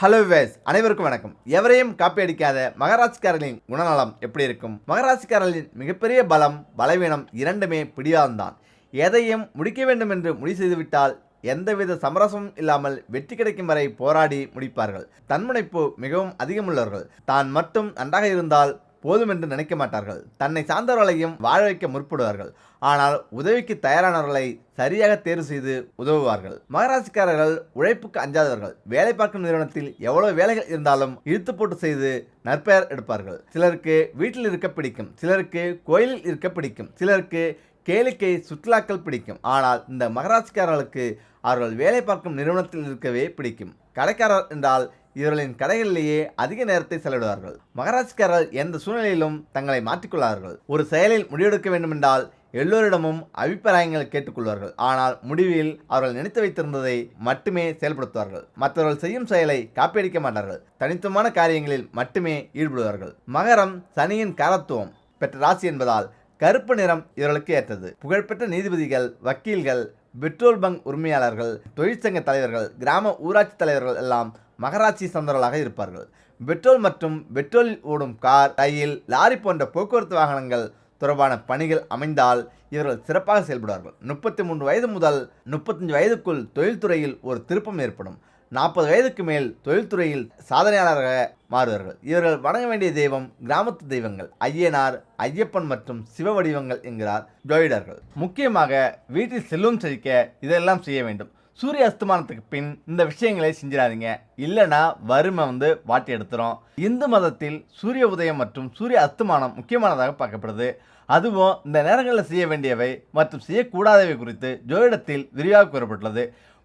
Hello ways அனைவருக்கும் வணக்கம். எவரையும் காப்பி அடிக்காத மகராசிக்காரர்களின் குணநலம் எப்படி இருக்கும்? மகராசிக்காரர்களின் மிகப்பெரிய பலம் பலவீனம் இரண்டுமே பிடிவாதம்தான். எதையும் முடிக்க வேண்டும் என்று முடிவு செய்துவிட்டால் எந்தவித சமரசமும் இல்லாமல் வெற்றி கிடைக்கும் வரை போராடி முடிப்பார்கள். தன்முனைப்பு மிகவும் அதிகமுள்ளவர்கள். தான் மட்டும் நன்றாக இருந்தால் போதும் என்று நினைக்க மாட்டார்கள் தன்னை சார்ந்தவர்களையும் வாழ வைக்க முற்படுவார்கள். ஆனால் உதவிக்கு தயாரானவர்களை சரியாக தேர்வு செய்து உதவுவார்கள். மகராசிக்காரர்கள் உழைப்புக்கு அஞ்சாதவர்கள். வேலை பார்க்கும் நிறுவனத்தில் எவ்வளவு வேலைகள் இருந்தாலும் இழுத்து போட்டு செய்து நற்பெயர் எடுப்பார்கள். சிலருக்கு வீட்டில் இருக்க பிடிக்கும். சிலருக்கு கோயிலில் இருக்க பிடிக்கும். சிலருக்கு கேளிக்கை சுற்றுலாக்கள் பிடிக்கும். ஆனால் இந்த மகராசிக்காரர்களுக்கு அவர்கள் வேலை பார்க்கும் நிறுவனத்தில் இருக்கவே பிடிக்கும். கடைக்காரர் என்றால் இவர்களின் கடைகளிலேயே அதிக நேரத்தை செலவிடுவார்கள். மகாராஜ்காரர்கள் எந்த சூழ்நிலையிலும் தங்களை மாற்றிக்கொள்வார்கள் ஒரு செயலில் முடிவெடுக்க வேண்டுமென்றால் எல்லோரிடமும் அபிப்பிராயங்கள் கேட்டுக்கொள்வார்கள். ஆனால் முடிவில் அவர்கள் நினைத்து வைத்திருந்ததை மட்டுமே செயல்படுத்துவார்கள். மற்றவர்கள் செய்யும் செயலை காப்பியடிக்க மாட்டார்கள். தனித்துவமான காரியங்களில் மட்டுமே ஈடுபடுவார்கள். மகரம் சனியின் காரத்துவம் பெற்ற ராசி என்பதால் கருப்பு நிறம் இவர்களுக்கு ஏற்றது. புகழ்பெற்ற நீதிபதிகள் வக்கீல்கள் பெட்ரோல் பங்க் உரிமையாளர்கள் தொழிற்சங்க தலைவர்கள் கிராம ஊராட்சி தலைவர்கள் எல்லாம் மகராட்சி சொந்தர்களாக இருப்பார்கள். பெட்ரோல் மற்றும் பெட்ரோலில் ஓடும் கார் ரயில் லாரி போன்ற போக்குவரத்து வாகனங்கள் தொடர்பான பணிகள் அமைந்தால் இவர்கள் சிறப்பாக செயல்படுவார்கள். முப்பத்தி மூன்று வயது முதல் முப்பத்தஞ்சு வயதுக்குள் தொழில்துறையில் ஒரு திருப்பம் ஏற்படும். நாற்பது வயதுக்கு மேல் தொழில்துறையில் சாதனையாளராக மாறுவார்கள். இவர்கள் வணங்க வேண்டிய தெய்வம் கிராமத்து தெய்வங்கள். ஐயனார் ஐயப்பன் மற்றும் சிவ வடிவங்கள் என்கிறார் ஜோயிடர்கள் முக்கியமாக வீட்டில் செல்லும் செழிக்க இதெல்லாம் செய்ய வேண்டும். சூரிய அஸ்தமானத்துக்கு பின் இந்த விஷயங்களை செஞ்சிடாதீங்க. இல்லைன்னா வறுமை வந்து வாட்டி எடுத்துரும். இந்து மதத்தில் சூரிய உதயம் மற்றும் சூரிய அஸ்தமானம் முக்கியமானதாக பார்க்கப்படுது. அதுவும் இந்த நேரங்களில் செய்ய வேண்டியவை மற்றும் செய்யக்கூடாதவை குறித்து ஜோதிடத்தில் விரிவாக கூறப்பட்டுள்ளது.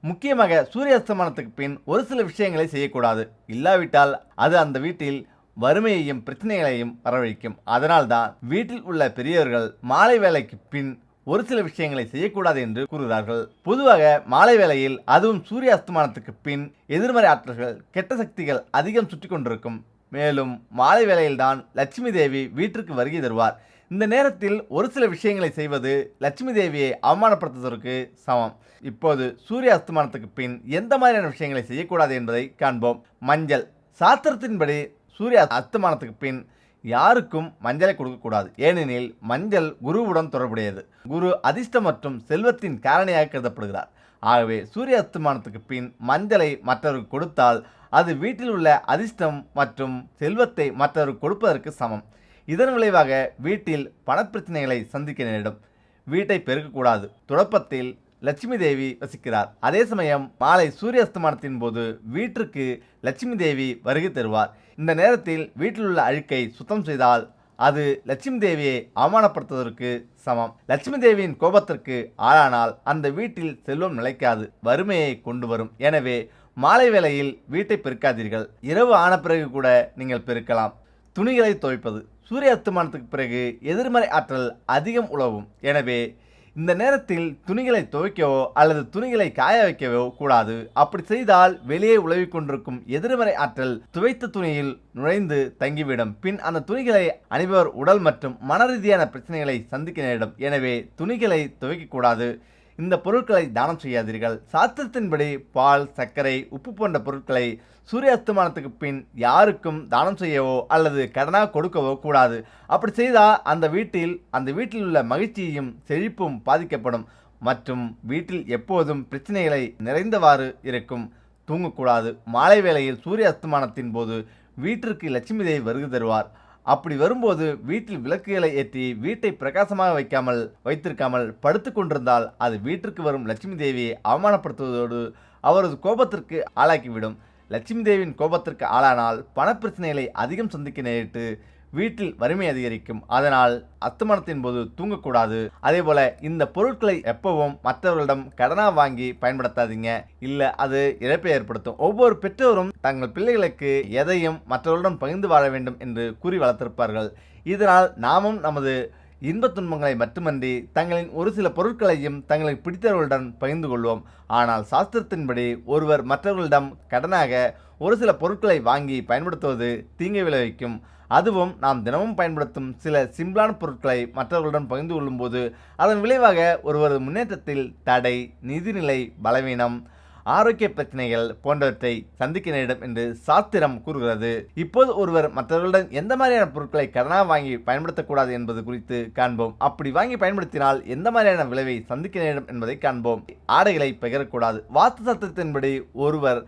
முக்கியமாக சூரிய அஸ்தமானத்துக்கு பின் ஒரு சில விஷயங்களை செய்யக்கூடாது. இல்லாவிட்டால் அது அந்த வீட்டில் வறுமையையும் பிரச்சனைகளையும் வரவழைக்கும். அதனால்தான் வீட்டில் உள்ள பெரியவர்கள் மாலை வேலைக்கு பின் ஒரு சில விஷயங்களை செய்யக்கூடாது என்று கூறுகிறார்கள். பொதுவாக மாலை வேளையில் அதுவும் சூரிய அஸ்தமானத்துக்கு பின் எதிர்மறை ஆற்றல்கள் கெட்ட சக்திகள் அதிகம் சுற்றி கொண்டிருக்கும். மேலும் மாலை வேளையில்தான் லட்சுமி தேவி வீட்டிற்கு வருகை தருவார். இந்த நேரத்தில் ஒரு சில விஷயங்களை செய்வது லட்சுமி தேவியை அவமானப்படுத்துவதற்கு சமம். இப்போது சூரிய அஸ்தமானத்துக்கு பின் எந்த மாதிரியான விஷயங்களை செய்யக்கூடாது என்பதை காண்போம். மஞ்சள். சாஸ்திரத்தின்படி சூரிய அஸ்தமானத்துக்கு பின் யாருக்கும் மஞ்சளை கொடுக்கக்கூடாது ஏனெனில் மஞ்சள் குருவுடன் தொடர்புடையது. குரு அதிர்ஷ்டம் மற்றும் செல்வத்தின் காரணியாக கருதப்படுகிறார். ஆகவே சூரிய அஸ்தமானத்துக்கு பின் மஞ்சளை மற்றவருக்கு கொடுத்தால் அது வீட்டில் உள்ள அதிர்ஷ்டம் மற்றும் செல்வத்தை மற்றவருக்கு கொடுப்பதற்கு சமம். இதன் விளைவாக வீட்டில் பணப்பிரச்சனைகளை சந்திக்க நேரிடும். வீட்டை பெருக்கக்கூடாது துடப்பத்தில் லட்சுமி தேவி வசிக்கிறார். அதே சமயம் மாலை சூரிய அஸ்தமானத்தின் போது வீட்டிற்கு லட்சுமி தேவி வருகை தருவார். இந்த நேரத்தில் வீட்டில் உள்ள அழுக்கை சுத்தம் செய்தால் அது லட்சுமி தேவியை அவமானப்படுத்துவதற்கு சமம். லட்சுமி தேவியின் கோபத்திற்கு ஆளானால் அந்த வீட்டில் செல்வம் நிலைக்காது வறுமையை கொண்டு வரும். எனவே மாலை வேளையில் வீட்டை பெருக்காதீர்கள். இரவு ஆன பிறகு கூட நீங்கள் பெருக்கலாம். துணிகளை துவைப்பது. சூரிய அஸ்தமானத்துக்கு பிறகு எதிர்மறை ஆற்றல் அதிகம் உழவும். எனவே இந்த நேரத்தில் துணிகளை துவைக்கவோ அல்லது துணிகளை காய வைக்கவோ கூடாது. அப்படி செய்தால் வெளியே உழவிக் கொண்டிருக்கும் எதிர்மறை ஆற்றல் துவைத்த துணியில் நுழைந்து தங்கிவிடும். பின் அந்த துணிகளை அணிபவர் உடல் மற்றும் மன ரீதியான பிரச்சனைகளை சந்திக்க நேரிடும். எனவே துணிகளை துவைக்கக்கூடாது இந்த பொருட்களை தானம் செய்யாதீர்கள். சாத்திரத்தின்படி பால் சர்க்கரை உப்பு போன்ற பொருட்களை சூரிய அஸ்தமானத்துக்கு பின் யாருக்கும் தானம் செய்யவோ அல்லது கடனாக கொடுக்கவோ கூடாது. அப்படி செய்தால் அந்த வீட்டில் அந்த வீட்டில் உள்ள மகிழ்ச்சியும் செழிப்பும் பாதிக்கப்படும். மற்றும் வீட்டில் எப்போதும் பிரச்சனைகளை நிறைந்தவாறு இருக்கும். தூங்கக்கூடாது. மாலை வேளையில் சூரிய அஸ்தமானத்தின் போது வீட்டிற்கு லட்சுமி தேவி வருகை தருவார். அப்படி வரும்போது வீட்டில் விளக்குகளை ஏற்றி வீட்டை பிரகாசமாக வைக்காமல் வைத்திருக்காமல் படுத்து கொண்டிருந்தால் அது வீட்டிற்கு வரும் லட்சுமி தேவியை அவமானப்படுத்துவதோடு அவரது கோபத்திற்கு ஆளாக்கிவிடும். லட்சுமி தேவியின் கோபத்திற்கு ஆளானால் பணப்பிரச்சனைகளை அதிகம் சந்திக்க நேரிட்டு வீட்டில் வறுமை அதிகரிக்கும். அதனால் அஸ்தமனத்தின் போது தூங்கக்கூடாது. அதே போல இந்த பொருட்களை எப்பவும் மற்றவர்களிடம் கடனா வாங்கி பயன்படுத்தாதீங்க. இல்ல அது இழப்பை ஏற்படுத்தும். ஒவ்வொரு பெற்றோரும் தங்கள் பிள்ளைகளுக்கு எதையும் மற்றவர்களுடன் பகிர்ந்து வாழ வேண்டும் என்று கூறி வளர்த்திருப்பார்கள். இதனால் நாமும் நமது இன்பத் துன்பங்களை மட்டுமன்றி தங்களின் ஒரு சில பொருட்களையும் தங்களுக்கு பிடித்தவர்களுடன் பகிர்ந்து கொள்வோம். ஆனால் சாஸ்திரத்தின்படி ஒருவர் மற்றவர்களிடம் கடனாக ஒரு சில பொருட்களை வாங்கி பயன்படுத்துவது தீங்கை விளைவிக்கும். அதுவும் நாம் தினமும் பயன்படுத்தும் சில சிம்பிளான பொருட்களை மற்றவர்களுடன் பகிர்ந்து கொள்ளும்போது அதன் விளைவாக ஒருவரது முன்னேற்றத்தில் தடை நிதிநிலை பலவீனம் ஆரோக்கிய பிரச்சனைகள் போன்றவற்றை சந்திக்க நேரிடும் என்று சாஸ்திரம் கூறுகிறது. இப்போது ஒருவர் மற்றவர்களுடன் எந்த மாதிரியான பொருட்களை கடனாக வாங்கி பயன்படுத்தக்கூடாது என்பது குறித்து காண்போம். அப்படி வாங்கி பயன்படுத்தினால் எந்த மாதிரியான விளைவை சந்திக்க நேரிடும் என்பதை காண்போம். ஆடைகளை பகிரக்கூடாது. வாஸ்து சத்தத்தின்படி ஒருவர்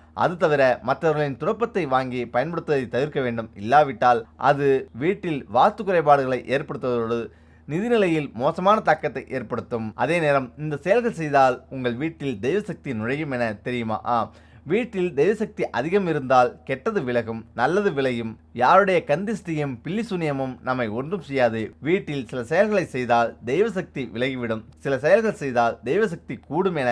அது தவிர மற்றவர்களின் துரப்பத்தை வாங்கி பயன்படுத்துவதை தவிர்க்க வேண்டும். இல்லாவிட்டால் அது வீட்டில் வாஸ்து குறைபாடுகளை ஏற்படுத்துவதோடு நிதிநிலையில் மோசமான தாக்கத்தை ஏற்படுத்தும். அதே நேரம் இந்த செயல்கள் செய்தால் உங்கள் வீட்டில் தெய்வசக்தி நுழையும் என தெரியுமா? ஆ வீட்டில் தெய்வசக்தி அதிகம் இருந்தால் கெட்டது விலகும் நல்லது விளையும். யாருடைய கந்திஷ்டியும் பில்லி சூனியமும் நம்மை ஒன்றும் செய்யாது. வீட்டில் சில செயல்களை செய்தால் தெய்வசக்தி விலகிவிடும். சில செயல்கள் செய்தால் தெய்வசக்தி கூடும் என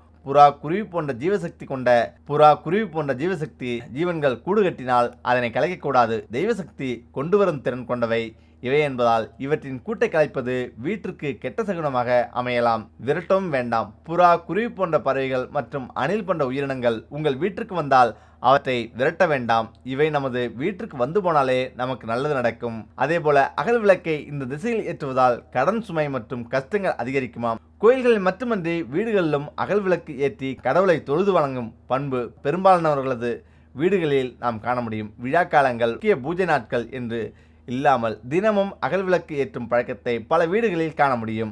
புறா குருவி போன்ற ஜீவசக்தி கொண்ட புறா குருவி போன்ற ஜீவசக்தி ஜீவன்கள் கூடு கட்டினால் அதனை கலைக்கக்கூடாது. தெய்வசக்தி கொண்டு வரும் திறன் கொண்டவை இவை என்பதால் இவற்றின் கூட்டை கலைப்பது வீட்டிற்கு கெட்ட சகுனமாக அமையலாம். விரட்டவும் வேண்டாம். புறா குருவி போன்ற பறவைகள் மற்றும் அணில் போன்ற உயிரினங்கள் உங்கள் வீட்டிற்கு வந்தால் அவற்றை விரட்ட வேண்டாம். இவை நமது வீட்டிற்கு வந்து போனாலே நமக்கு நல்லது நடக்கும். அதே போல அகல் விளக்கை இந்த திசையில் ஏற்றுவதால் கடன் சுமை மற்றும் கஷ்டங்கள் அதிகரிக்குமாம் கோயில்களில் மட்டுமன்றி வீடுகளிலும் அகல் விளக்கு ஏற்றி கடவுளை தொழுது வணங்கும் பண்பு பெரும்பாலானவர்களது வீடுகளில் நாம் காண முடியும். விழா காலங்கள் முக்கிய பூஜை நாட்கள் என்று இல்லாமல் தினமும் அகல் விளக்கு ஏற்றும் பழக்கத்தை பல வீடுகளில் காண முடியும்.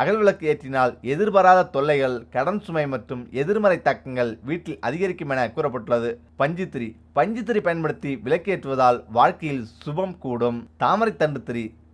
அகல் விளக்கு ஏற்றினால் எதிர்பாராத தொல்லைகள் கடன் சுமை மற்றும் எதிர்மறை தாக்கங்கள் வீட்டில் அதிகரிக்கும் என கூறப்பட்டுள்ளது. பஞ்சுத்திரி. பஞ்சுத்திரி பயன்படுத்தி விளக்கேற்றுவதால் வாழ்க்கையில் சுபம் கூடும். தாமரை தண்டு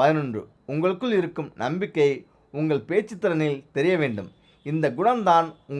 பதினொன்று. உங்களுக்குள் இருக்கும் நம்பிக்கை உங்கள் பேச்சுத்திறனில் தெரிய வேண்டும். இந்த குணம்தான் உங்கள்